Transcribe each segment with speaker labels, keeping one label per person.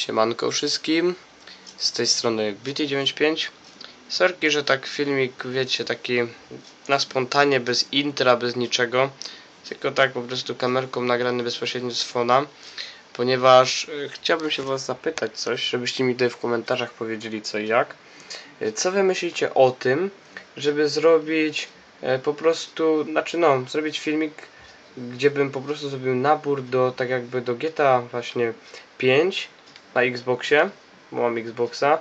Speaker 1: Siemanko wszystkim, z tej strony BT95 Sorki, że tak filmik, wiecie, taki na spontanie, bez intra, bez niczego Tylko tak po prostu kamerką nagrany bezpośrednio z fona Ponieważ y, chciałbym się was zapytać coś, żebyście mi tutaj w komentarzach powiedzieli co i jak. Y, Co wy myślicie o tym, żeby zrobić e, po prostu, znaczy no, zrobić filmik gdzie bym po prostu zrobił nabór do, tak jakby do GTA właśnie 5 na Xboxie, bo mam Xboxa,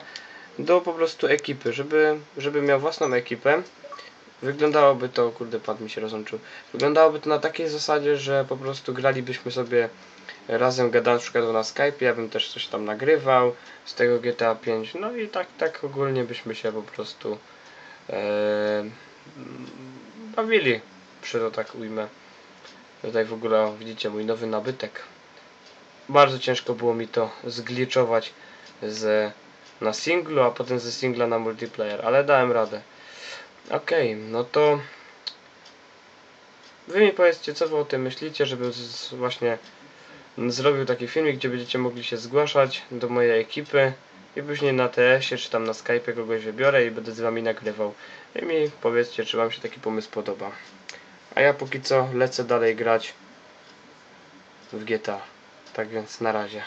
Speaker 1: do po prostu ekipy, żeby, żeby miał własną ekipę. Wyglądałoby to, kurde, pad mi się rozłączył. Wyglądałoby to na takiej zasadzie, że po prostu gralibyśmy sobie razem gadając na przykład na Skype, ja bym też coś tam nagrywał z tego GTA 5, no i tak, tak ogólnie byśmy się po prostu e, bawili, przy to tak ujmę. Tutaj w ogóle widzicie mój nowy nabytek. Bardzo ciężko było mi to zgliczować z, na singlu, a potem ze singla na multiplayer, ale dałem radę. Okay, no to wy mi powiedzcie co wy o tym myślicie, żebym z, właśnie zrobił taki filmik, gdzie będziecie mogli się zgłaszać do mojej ekipy i później na TS-ie czy tam na Skype kogoś wybiorę i będę z wami nagrywał. I mi powiedzcie, czy wam się taki pomysł podoba. A ja póki co lecę dalej grać w GTA. Tak więc na razie.